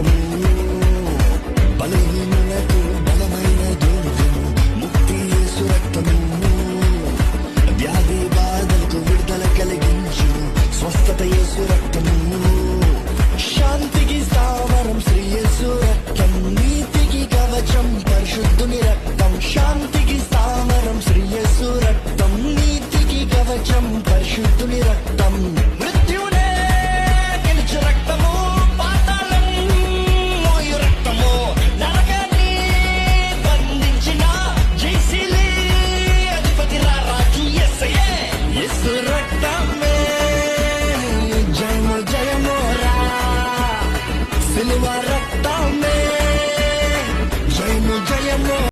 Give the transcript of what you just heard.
రూపము బలహీనులకు బలమైన దుర్గము రక్తము వ్యాధి బాధలకు విడుదల కలిగించు స్వస్థత యేసు రక్తము శాంతికి స్థావరం శ్రీ రక్తం నీతికి కవచం పరిశుద్ధుని రక్తం శాంతికి స్థావరం శ్రీ రక్తం నీతికి కవచం Don't